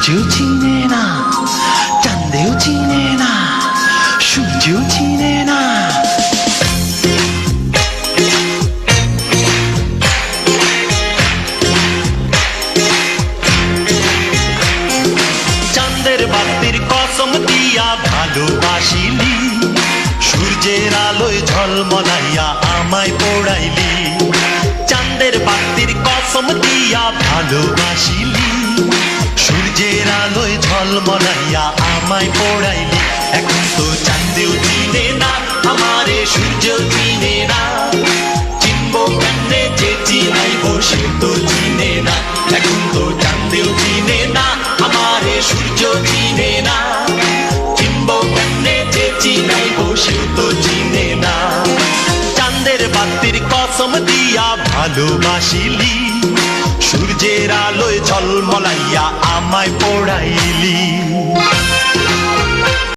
সূর্যেও চিনে না চান্দেও চিনে না সূর্যেও চিনে না চাঁদের বাতির পড়াইলি চাঁদের বাতির কসম দিয়া ভালোবাসিলি আলোয় ঝলমলাইয়া আমায় পোড়াইলি, এখন তো চাঁদেও চিনে না, আমারে সূর্য চিনে না। চিনবো কেমনে যে চিনাইব সে তো চিনে না, এখন তো চাঁদেও চিনে না, আমারে সূর্য চিনে না। চিনবো কেমনে যে চিনাইব সে তো চিনে না। চাঁদের বাতির কসম দিয়া ভালোবাসিলি ঝলমলাইয়া আমায় পোড়াইলি।